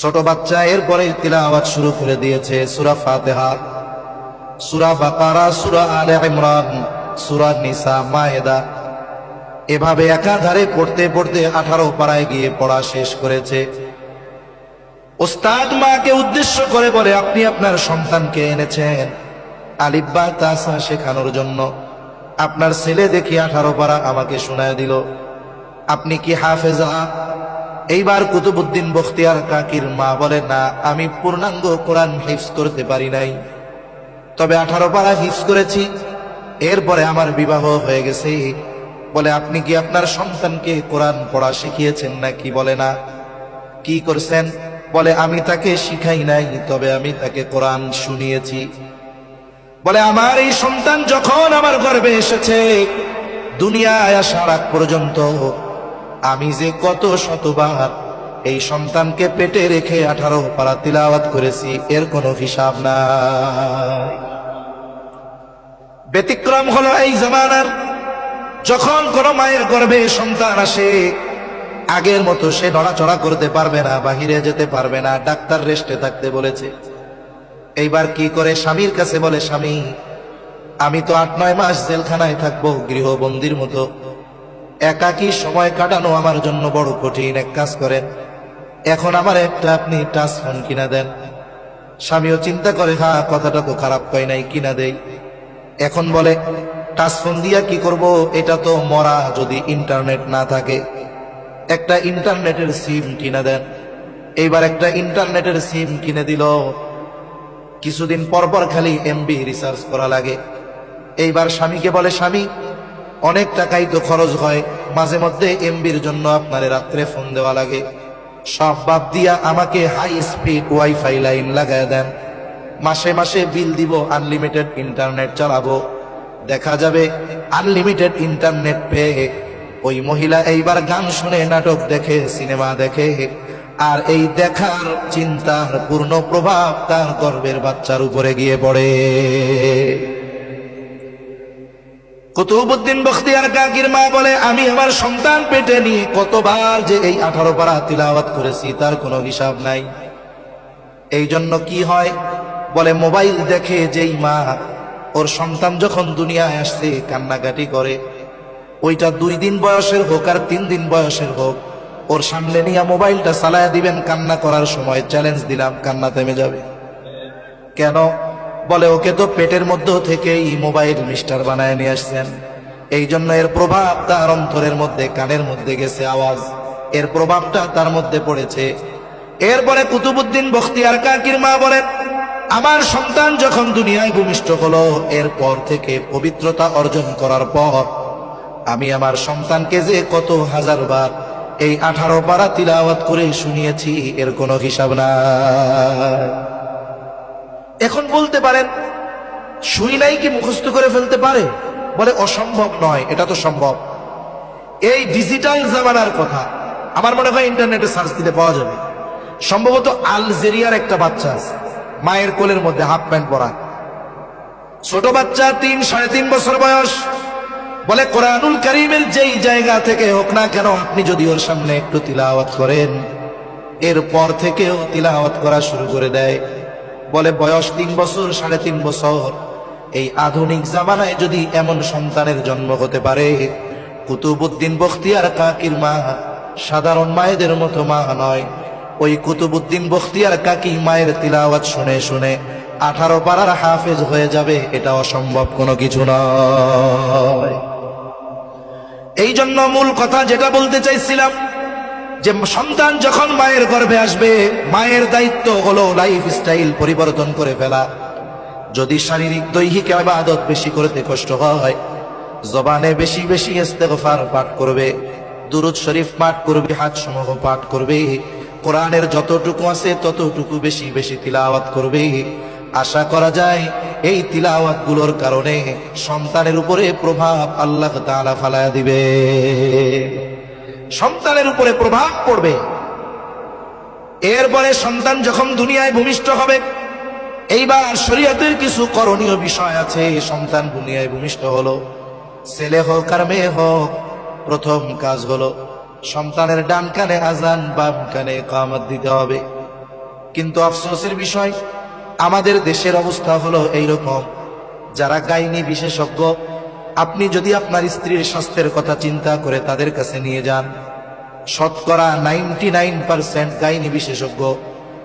ছোট বাচ্চা এরপরে তিলাওয়াত শুরু করে দিয়েছে সুরা ফাতেহা। সুরা বাকারা, সুরা আলে ইমরান, সুরা নিসা, মায়েদা। এভাবে একাধারে পড়তে পড়তে আঠারো পাড়ায় গিয়ে পড়া শেষ করেছে। ওস্তাদ মাকে উদ্দেশ্য করে বলে, আপনি আপনার সন্তানকে এনেছেন আলিব্বা তাসা শেখানোর জন্য। আপনার ছেলে দেখি আঠারো পাড়া আমাকে শোনায় দিল। আপনি কি হাফেজা? এইবার কুতুবুদ্দিন বখতিয়ার কাকির মা বলে, না, আমি পূর্ণাঙ্গ কোরআন হিফজ করতে পারি নাই। তবে আঠারো পাড়া হিফজ করেছি। এরপরে আমার বিবাহ হয়ে গেছে। বলে, আপনি কি আপনার সন্তানকে কোরআন পড়া শিখিয়েছেন নাকি? বলে, না। কি করছেন? বলে, আমি তাকে শিখাই নাই, তবে আমি তাকে কোরআন শুনিয়েছি। বলে, আমার এই সন্তান যখন আমার গর্বে এসেছে, দুনিয়ায় আসার আগ পর্যন্ত আমি যে কত শতবার এই সন্তানকে পেটে রেখে আঠারো পারা তিলাওয়াত করেছি, এর কোনো হিসাব নাই। ব্যতিক্রম হলো এই জামানার, যখন কোনো মায়ের গর্ভে সন্তান আসে, আগের মতো সে নড়াচড়া করতে পারবে না, বাহিরে যেতে পারবে না, ডাক্তার রেস্টে থাকতে বলেছে। এইবার কি করে স্বামীর কাছে বলে, স্বামী, আমি তো আট নয় মাস জেলখানায় থাকব, গৃহবন্দির মতো। একাকী সময় কাটানো আমার জন্য বড় কঠিন এক কাজ করেন এখন আমার একটা আপনি টাচ ফোন কিনা দেন। স্বামীও চিন্তা করে হ্যাঁ কথাটা তো খারাপ কয় নাই, কিনা দেই। এখন বলে, টাচ ফোন দিয়া কি করব? এটা তো মরা যদি ইন্টারনেট না থাকে। একটা ইন্টারনেটের সিম কিনে দেন। এইবার একটা ইন্টারনেটের সিম কিনে দিল। কিছুদিন পর পর খালি এমবি রিসার্চ করা লাগে। এইবার স্বামীকে বলে, স্বামী অনেক টাকাই তো খরচ হয়। মাঝে মধ্যে এমবির জন্য আপনারে রাত্রে ফোন দেওয়া লাগে। সব বাদ দিয়া আমাকে হাই স্পিড ওয়াইফাই লাইন লাগায় দেন। মাসে মাসে বিল দিব আনলিমিটেড ইন্টারনেট চালাবো। দেখা যাবে আনলিমিটেড ইন্টারনেট পেয়ে ওই মহিলা এইবার গান শুনে, নাটক দেখে সিনেমা দেখে। আর এই দেখার চিন্তার পূর্ণ প্রভাব তার গর্বের বাচ্চার উপরে গিয়ে পড়ে। কুতুবুদ্দিন বখতিয়ার কাকির মা বলে, আমি আমার সন্তান পেটে নিয়ে কতবার যে এই আঠারো পারা তিলাওয়াত করেছি, তার কোনো হিসাব নাই। এই জন্য কি হয়? বলে, মোবাইল দেখে যেই মা, ওর সন্তান যখন দুনিয়ায় আসছে, কান্নাকাটি করে, ওইটা দুই দিন বয়সের হোক আর তিন দিন বয়সের হোক, ওর সামনে নিয়ে মোবাইলটা চালায় দিবেন, কান্না করার সময় চ্যালেঞ্জ দিলাম, কান্না থেমে যাবে। কেন? বলে, ওকে তো পেটের মধ্য থেকেই মোবাইল মিস্টার বানায় নিয়ে আসছেন। এই জন্য এর প্রভাব তার অন্তরের মধ্যে, কানের মধ্যে গেছে আওয়াজ। এর প্রভাবটা তার মধ্যে পড়েছে। এরপরে কুতুবুদ্দিন বখতিয়ার কাকির মা বলেন আমার সন্তান যখন দুনিয়ায় ভূমিষ্ঠ হলো, এরপর থেকে পবিত্রতা অর্জন করার পর আমি আমার সন্তানকে যে কত হাজার বার এই আঠারো পারা তিলাওয়াত করে শুনিয়েছি, এর কোনো হিসাব নাই। এখন বলতে পারেন, শুই নাই কি মুখস্থ করে ফেলতে পারে? বলে, অসম্ভব নয়, এটা তো সম্ভব। এই ডিজিটাল জামানার কথা, আমার মনে হয় ইন্টারনেটে সার্চ দিতে পাওয়া যাবে। সম্ভবত আলজেরিয়ার একটা বাচ্চা আছে, মায়ের কোলের মধ্যে হাফ প্যান্ট পরা। ছোট বাচ্চা, তিন, সাড়ে তিন বছর বয়স। বলে, কোরআনুল করিমের যেই জায়গা থেকে হোক না কেন, আপনি যদি ওর সামনে একটু তিলাওয়াত করেন, এরপর থেকেও তিলাওয়াত করা শুরু করে দেয়। বলে বয়স তিন বছর, সাড়ে তিন বছর। এই আধুনিক জামানায় যদি এমন সন্তানের জন্ম হতে পারে কুতুবুদ্দিন বখতিয়ার কাকির মা, সাধারণ মায়েদের মতো মা নয়। ওই কুতুবুদ্দিন বখতিয়ার কাকি মায়ের তিলাওয়াত শুনে শুনে আঠারো পাড়ার হাফেজ হয়ে যাবে, এটা অসম্ভব কোনো কিছু নয়। এই জন্য মূল কথা যেটা বলতে চাইছিলাম যে সন্তান যখন মায়ের গর্ভে আসবে, মায়ের দায়িত্ব হলো লাইফ স্টাইল পরিবর্তন করে ফেলা। যদি শারীরিক দৈহিক আবাদত বেশি করতে কষ্ট হয়, জবানে বেশি বেশি ইস্তেগফার পাঠ করবে, দুরুদ শরীফ পাঠ করবে হাত সমূহ পাঠ করবে, কোরআনের যতটুকু আছে ততটুকু বেশি বেশি তিলাওয়াত করবে। আশা করা যায় এই তিলাওয়াতগুলোর কারণে সন্তানের উপরে প্রভাব আল্লাহ তাআলা ফালায়া দিবে। সন্তানের উপরে প্রভাব পড়বে। এরপরে সন্তান যখন দুনিয়ায় ভূমিষ্ঠ হবে, এইবার শরীয়তের কিছু করণীয় বিষয় আছে। সন্তান দুনিয়ায় ভূমিষ্ঠ হলো, ছেলে হোক আর মেয়ে হোক, প্রথম কাজ হলো সন্তানের ডান কানে আজান, বাম কানে কামত দিতে হবে। কিন্তু আফসোসের বিষয়, আমাদের দেশের অবস্থা হলো এইরকম। যারা গাইনি বিশেষজ্ঞ আপনি যদি আপনার স্ত্রীর স্বাস্থ্যের কথা চিন্তা করে তাদের কাছে নিয়ে যান, শতকরা নাইনটি নাইন পার্সেন্ট গাইনি বিশেষজ্ঞ।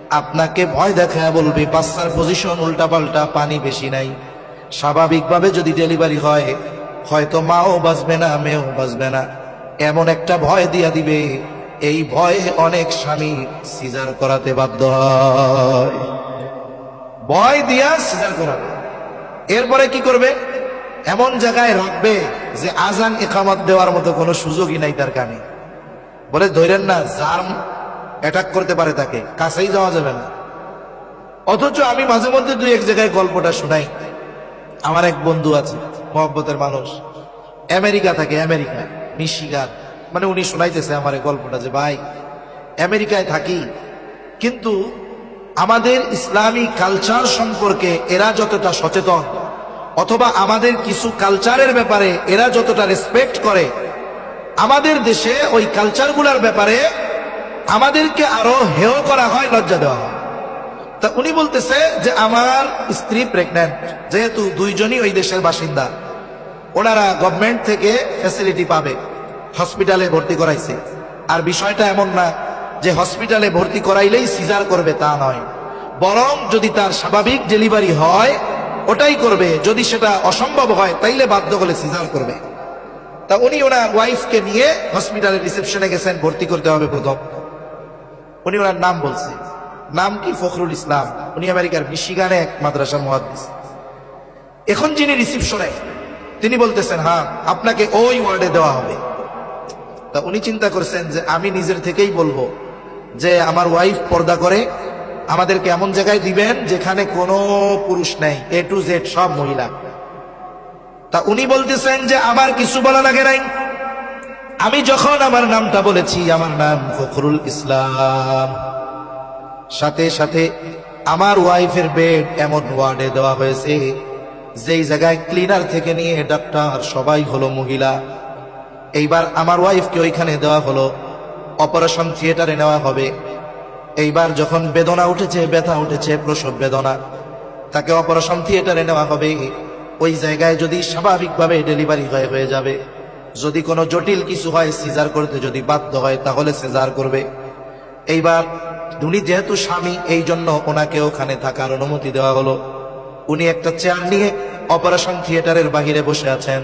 আপনাকে ভয় দেখায় বলবে, বাচ্চার পজিশন উল্টাপাল্টা, পানি বেশি নাই। স্বাভাবিকভাবে যদি ডেলিভারি হয়, হয়তো মাও বাঁচবে না, মেয়েও বাঁচবে না। এমন একটা ভয় দিয়া দিবে, এই ভয়ে অনেক স্বামী সিজার করাতে বাধ্য হয়। ভয় দিয়া সিজার করাবে। এরপরে কি করবে? এমন জায়গায় রাখবে যে আজান একামত দেওয়ার মতো কোনো সুযোগই নাই তার কানে। বলে ধরেন না, জার্ম অ্যাটাক করতে পারে তাকে, কাছেই যাওয়া যাবে না। অথচ আমি মাঝে মধ্যে দুই এক জায়গায় গল্পটা শোনাই। আমার এক বন্ধু আছে, মহব্বতের মানুষ। আমেরিকা থাকে, আমেরিকা, মিশিগান। মানে উনি শোনাইতেছে আমার এই গল্পটা যে, ভাই, আমেরিকায় থাকি, কিন্তু আমাদের ইসলামী কালচার সম্পর্কে এরা যতটা সচেতন অথবা আমাদের কিছু কালচারের ব্যাপারে এরা যতটা রেসপেক্ট করে, আমাদের দেশে ওই কালচারগুলোর ব্যাপারে আমাদেরকে আরও হেয় করা হয়, লজ্জা দেওয়া তা উনি বলতেছে যে আমার স্ত্রী প্রেগন্যান্ট যেহেতু দুইজনই ওই দেশের বাসিন্দা। ওনারা গভর্নমেন্ট থেকে ফ্যাসিলিটি পাবে হসপিটালে ভর্তি করাইছে। আর বিষয়টা এমন না যে হসপিটালে ভর্তি করাইলেই সিজার করবে, তা নয়। বরং যদি তার স্বাভাবিক ডেলিভারি হয় ওটাই করবে। যদি সেটা অসম্ভব হয়, তাইলে বাধ্য হলে সিজার করবে। তা উনি ওনার ওয়াইফকে নিয়ে হসপিটালের রিসেপশনে গেছেন, ভর্তি করতে হবে প্রথম। উনি ওনার নাম বলছে। নাম কি? ফখরুল ইসলাম। উনি আমেরিকার মিশিগানে এক মাদ্রাসার মহাদিস এখন যিনি রিসিপশনে তিনি বলতেছেন হ্যাঁ আপনাকে ওই ওয়ার্ডে দেওয়া হবে। তা উনি চিন্তা করছেন যে, আমি নিজের থেকেই বলব যে, আমার ওয়াইফ পর্দা করে আমাদেরকে এমন জায়গায় দিবেন যেখানে কোনো পুরুষ নেই এ টু জেড সব মহিলা। তা উনি বলতেছেন যে আমার কিছু বলা লাগে নাই। আমি যখন আমার নামটা বলেছি, আমার নাম ফখরুল ইসলাম। সাথে সাথে আমার ওয়াইফের বেড এমন ওয়ার্ডে দেওয়া হয়েছে, যেই জায়গায় ক্লিনার থেকে নিয়ে ডাক্তার সবাই হলো মহিলা। এইবার আমার ওয়াইফকে ওইখানে দেওয়া হলো, অপারেশন থিয়েটারে নেওয়া হবে। এইবার যখন বেদনা উঠেছে, ব্যথা উঠেছে, প্রসব বেদনা, তাকে অপারেশন থিয়েটারে নেওয়া হবে। ওই জায়গায় যদি স্বাভাবিকভাবে ডেলিভারি হয়ে হয়ে যাবে, যদি কোনো জটিল কিছু হয়, সিজার করতে যদি বাধ্য হয়, তাহলে সিজার করবে। এইবার উনি যেহেতু স্বামী, এই জন্য ওনাকে ওখানে থাকার অনুমতি দেওয়া হলো। উনি একটা চেয়ার নিয়ে অপারেশন থিয়েটারের বাহিরে বসে আছেন।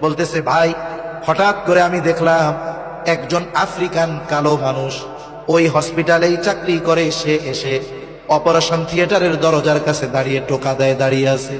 বলতেছে, ভাই, হঠাৎ করে আমি দেখলাম একজন আফ্রিকান কালো মানুষ ওই হসপিটালেই চাকরি করে, সে এসে অপারেশন থিয়েটারের দরজার কাছে দাঁড়িয়ে টোকা দেয় দাঁড়িয়ে আছে।